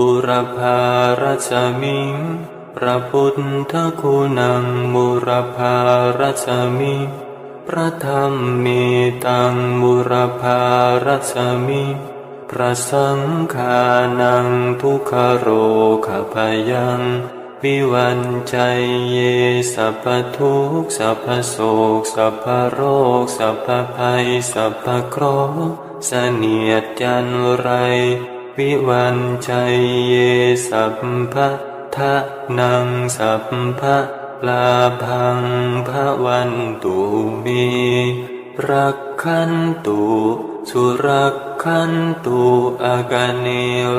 บุรพาราชมิงพระพุทธคุณังบุรพาราชมิงพระธรรมมีตังบุรพาราชมิงพระสังฆานังทุกขโรขพยัง วิวันใจเยสัพพทุกสัพพโศกสัพพโรคสัพพภัยสัพพเคราะห์เสนียดจันไร วิวันชัยเยสัพพะทะนังสัพพะลาพังพระวันตุมีรักขันตุสุรักขันตุอากาเน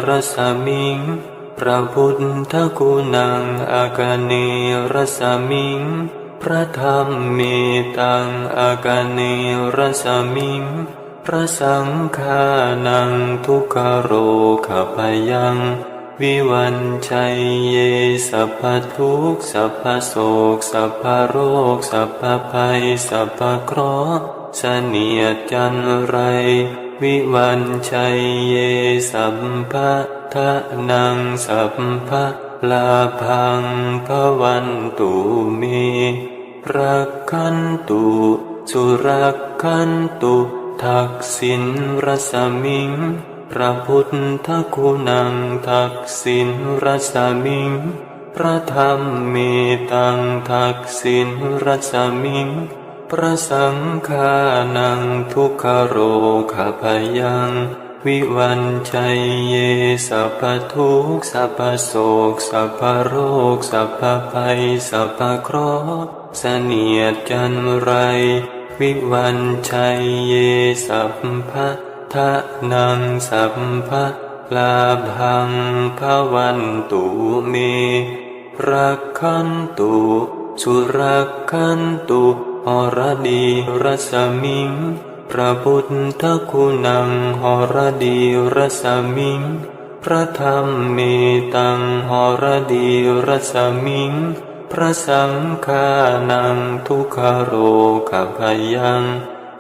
รสมิง พระพุทธคุณังอากาเนรสมิง พระธรรมมีตังอากาเนรสมิง พระสังฆานังทุกขโรขพยัง วิวันชัยเยสัพพทุกสัพพโศกสัพพโรค สัพพภัย สัพพเคราะห์เสนียจันไร วิวันชัยเยสัพพะทะนังสัพพะลาพังพระวันตุมีรักขันตุสุรักขันตุ ทักษิณรสมิง พระพุทธคุณังทักษิณรสมิง พระธรรมมีตังทักษิณรสมิง พระสังฆานังทุกขโรขพยังวิวันชัยเยสัพพทุกสัพพโศกสัพพโรคสัพพภัยสัพพเคราะห์เสนียดจันไร วิวันชัยเยสัพพะทะนังสัพพะลาพังพระวันตุเมรักขันตุสุรักขันตุหรดีรสมิง พระพุทธคุณังหรดีรสมิง พระธรรมมีตังหรดีรสมิง พระสังฆานังทุกขโรขพยัง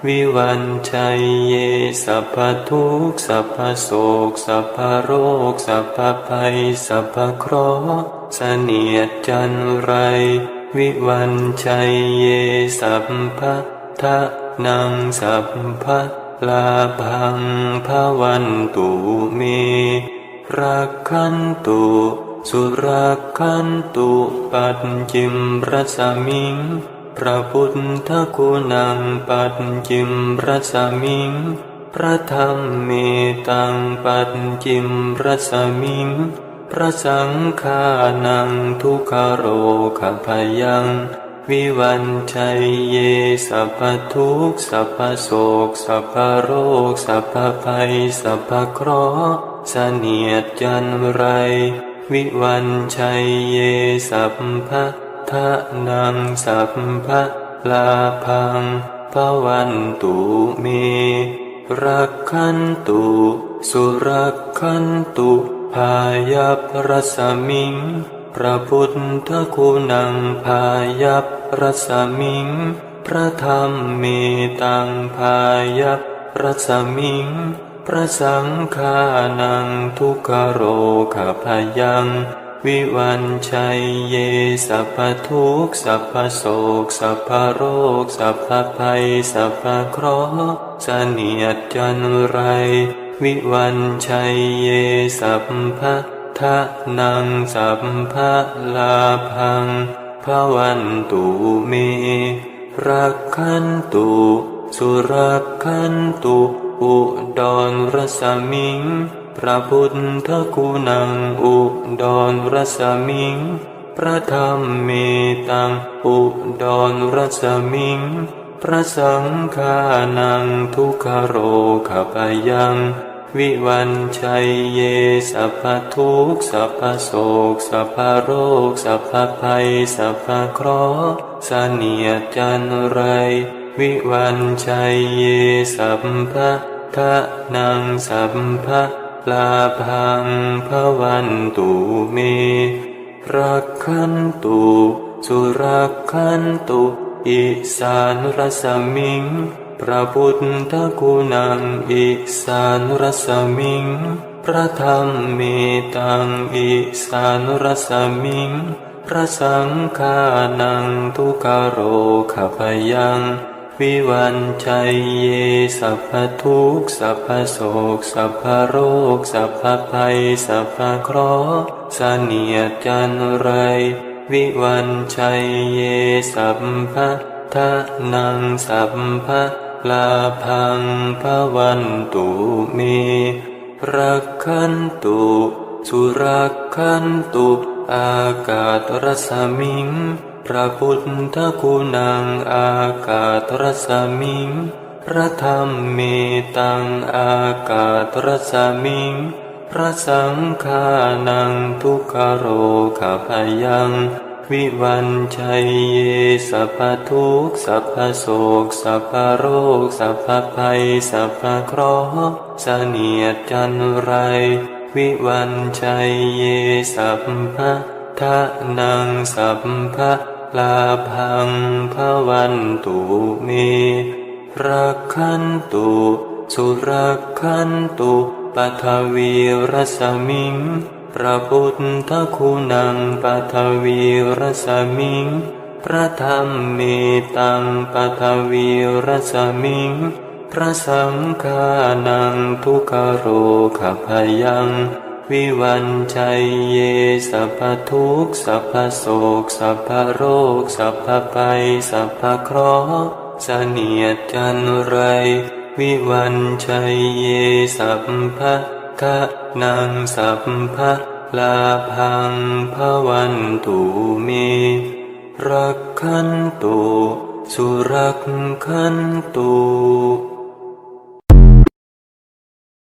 วิวันชัยเยสัพพทุกสัพพโศกสัพพโรคสัพพภัยสัพพเคราะห์เสนียดจันไร วิวันชัยเยสัพพะทะนังสัพพะลาพังพระวันตุเมรักขันตุ สุรักขันตุปัจจิมรสมิง พระพุทธคุณังปัจจิมรสมิง พระธรรมเมตังปัจจิมรสมิง พระสังฆานังทุกขโรขพยัง วิวันชัยเยสัพพทุกสัพพโศกสัพพโรคสัพพภัยสัพพเคราะห์เสนียดจันไร วิวันชัยเยสัพพะทะนังสัพพะลาพังพวันตุเม รักขันตุ สุรักขันตุพายัพรสมิง พระพุทธคุณังพายัพรสมิง พระธรรมมีตังพายัพรสมิง พระสังฆานังทุกขโรขพยัง วิวันชัยเยสัพพทุกสัพพโศกสัพพโรค สัพพภัย สัพพเคราะห์เสนียดจันไร วิวันชัยเยสัพพะทะนังสัพพะลาพังพระวันตุเมรักขันตุสุรักขันตุ อุดรรสมิง พระพุทธคุณังอุดรรสมิง พระธรรมเมตังอุดรรสมิง พระสังฆานังทุกขโรขปยัง วิวันชัยเยสัพพทุกสัพพโศกสัพพโรคสัพพภัยสัพพเคราะห์เสนียจันไรวิวันชัยเยสัพพะ ทะนังสัพพะลาพังพวันตุเมรักขันตุสุรักขันตุอิสานรสมิง พระพุทธคุณังอิสานรสมิง พระธรรมเมตังอิสานุรสมิง พระสังฆานังทุกโรขพยัง วิวันชัยเยสัพพทุกสัพพโศกสัพพโรคสัพพภัยสัพพเคราะห์เสนียจันไร วิวันชัยเยสัพพะทะนังสัพพะลาพังพระวันตุเมรักขันตุสุรักขันตุ อากาศรสมิง พระพุทธคุณังอากาศรสมิง พระธรรมเมตังอากาศรสมิง พระสังฆานังทุกขโรขพยัง วิวันชัยเยสัพทุกสัพโศกสัพโรคสัพภัยสัพพเคราะห์เสนียดจันไร วิวันชัยเยสัพพะทะนังสัพพะ ลาพังพระวันตุเมรักขันตุสุรักขันตุปัทวีรสมิงพระพุทธคุณังปัทวีรสมิงพระธรรมเมตังปัทวีรสมิงพระสังฆานังทุกขโรขพยัง วิวันชัยเยสัพพทุกสัพพโศกสัพพโรค สัพพภัยสัพพเคราะห์เสนียดจันไร วิวันชัยเยสัพพะทะนังสัพพะลาพังพะวันตุเมรักขันตุสุรักขันตุ